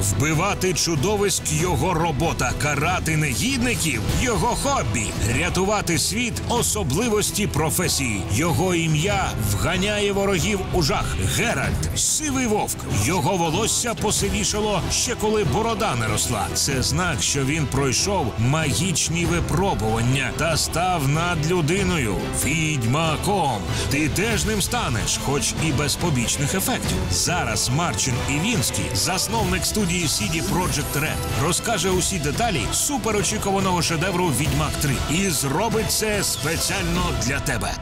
Вбивати чудовиськ його робота, карати негідників його хобі, рятувати світ особливості професії. Його ім'я вганяє ворогів у жах. Геральт, сивий вовк. Його волосся посивішало ще коли борода не росла. Це знак, що він пройшов магічні випробування та став над людиною. Відьмаком. Ти теж ним станеш, хоч і без побічних ефектів. Зараз Марчин Івінський, засновник студії CD Projekt Red, розкаже усі деталі суперочікуваного шедевру Відьмак 3 і зробить це спеціально для тебе.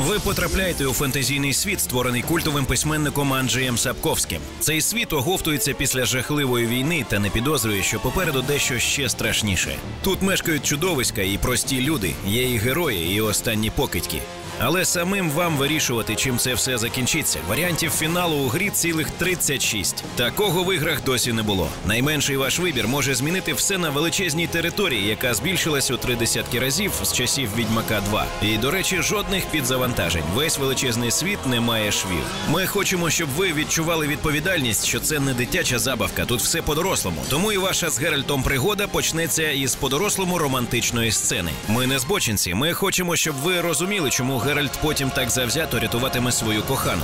Ви потрапляєте у фентезійний світ, створений культовим письменником Анджеєм Сапковським. Цей світ оговтується після жахливої війни та не підозрює, що попереду дещо ще страшніше. Тут мешкають чудовиська і прості люди, є і герої, і останні покидьки. Але самим вам вирішувати, чим це все закінчиться. Варіантів фіналу у грі цілих 36. Такого в іграх досі не було. Найменший ваш вибір може змінити все на величезній території, яка збільшилась у три десятки разів з часів Відьмака 2. І, до речі, жодних підзавантажень. Весь величезний світ не має швів. Ми хочемо, щоб ви відчували відповідальність, що це не дитяча забавка. Тут все по-дорослому. Тому і ваша з Геральтом пригода почнеться із по-дорослому романтичної сцени. Ми не збочинці. Ми хочемо, щоб ви розуміли, чому Геральт потім так завзято рятуватиме свою кохану.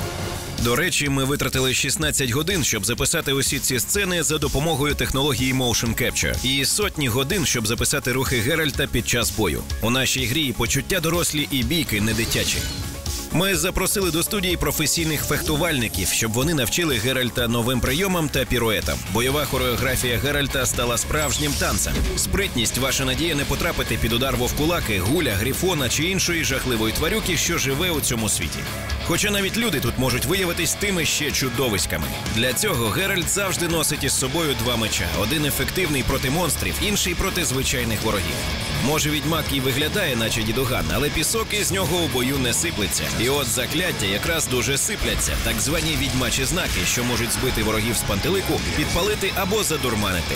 До речі, ми витратили 16 годин, щоб записати усі ці сцени за допомогою технології Motion Capture. і сотні годин, щоб записати рухи Геральта під час бою. У нашій грі почуття дорослі і бійки не дитячі. Ми запросили до студії професійних фехтувальників, щоб вони навчили Геральта новим прийомам та піруетам. Бойова хореографія Геральта стала справжнім танцем. Спритність ваша надія не потрапити під удар вовкулаки, гуля, грифона чи іншої жахливої тварюки, що живе у цьому світі. Хоча навіть люди тут можуть виявитись тими ще чудовиськами. Для цього Геральт завжди носить із собою два меча: один ефективний проти монстрів, інший проти звичайних ворогів. Може, відьмак і виглядає, наче дідуган, але пісок із нього у бою не сиплеться. І от закляття якраз дуже сипляться, так звані відьмачі знаки, що можуть збити ворогів з пантелику, підпалити або задурманити.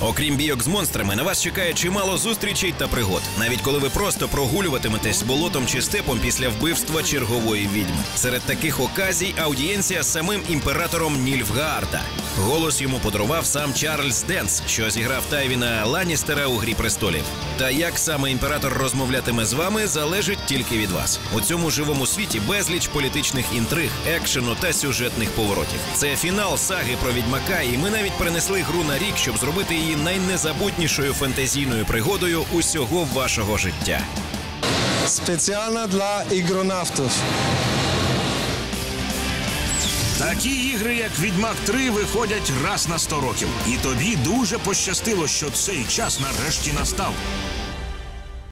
Окрім бійок з монстрами, на вас чекає чимало зустрічей та пригод, навіть коли ви просто прогулюватиметесь болотом чи степом після вбивства чергової відьми. Серед таких оказій аудієнція з самим імператором Нільфгаарда. Голос йому подарував сам Чарльз Денс, що зіграв Тайвіна Ланністера у грі престолів. Та як саме імператор розмовлятиме з вами, залежить тільки від вас. У цьому живому світі безліч політичних інтриг, екшену та сюжетних поворотів. Це фінал саги про відьмака, і ми навіть перенесли гру на рік, щоб зробити її найнезабутнішою фентезійною пригодою усього вашого життя. Спеціально для ігронавтів. Такі ігри, як Відьмак 3, виходять раз на 100 років. І тобі дуже пощастило, що цей час нарешті настав.